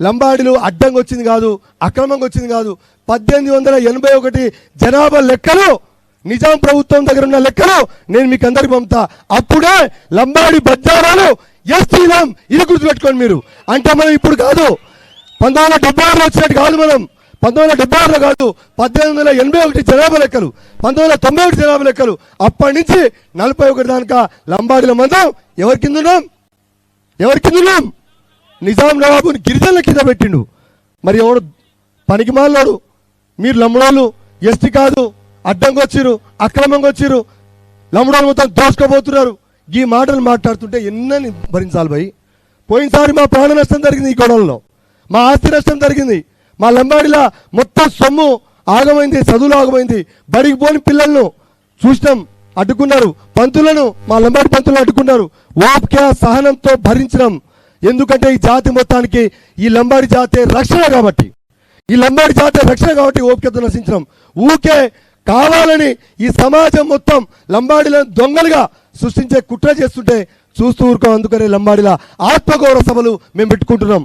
లంబాడీలు అడ్డంగా వచ్చింది కాదు అక్రమంగా వచ్చింది కాదు. పద్దెనిమిది వందల ఎనభై ఒకటి జనాభా లెక్కలు నిజాం ప్రభుత్వం దగ్గర ఉన్న లెక్కలు నేను మీకు అందరికి పంపుతా. అప్పుడే లంబాడి బద్దారాలు ఎస్టీలం ఇది గుర్తుపెట్టుకోండి మీరు. అంటే మనం ఇప్పుడు కాదు పంతొమ్మిది వందల డెబ్బై ఆరులో వచ్చినట్టు కాదు మనం. పంతొమ్మిది వందల డెబ్బై ఆరులో కాదు పద్దెనిమిది వందల ఎనభై ఒకటి జనాభా లెక్కలు పంతొమ్మిది వందల తొంభై ఒకటి జనాభా లెక్కలు. అప్పటి నుంచి నలభై ఒకటి దానిక లంబాడీల మందం ఎవరి కింద ఉన్నాం? ఎవరి కింద ఉన్నాం? నిజాం నవాబుని గిరిజనుల కింద పెట్టిండు. మరి ఎవడు పనికి మాలోడు మీరు లంబడోళ్ళు ఎస్టీ కాదు అడ్డంగా వచ్చిరు అక్రమంగా వచ్చిరు లంబడోళ్ళు మొత్తం దోసుకోబోతున్నారు ఈ మాటలు మాట్లాడుతుంటే ఎన్నని భరించాలి భయ్. పోయినసారి మా ప్రాణ నష్టం జరిగింది ఈ గొడవల్లో. మా ఆస్తి నష్టం జరిగింది. మా లంబాడిలా మొత్తం సొమ్ము ఆగమైంది చదువులు ఆగమైంది. బడికి పోని పిల్లలను చూసినాం అడ్డుకున్నారు. పంతులను మా లంబాడి పంతులను అడ్డుకున్నారు. ఓపిక సహనంతో భరించడం ఎందుకంటే ఈ జాతి మొత్తానికి ఈ లంబాడి జాతి రక్షణ కాబట్టి. ఈ లంబాడి జాతి రక్షణ కాబట్టి ఓపికతో నశించడం ఊకే కావాలని ఈ సమాజం మొత్తం లంబాడిలను దొంగలుగా సృష్టించే కుట్ర చేస్తుంటే చూస్తూ ఊరుకో. అందుకనే లంబాడిల ఆత్మగౌరవ సభలు మేము పెట్టుకుంటున్నాం.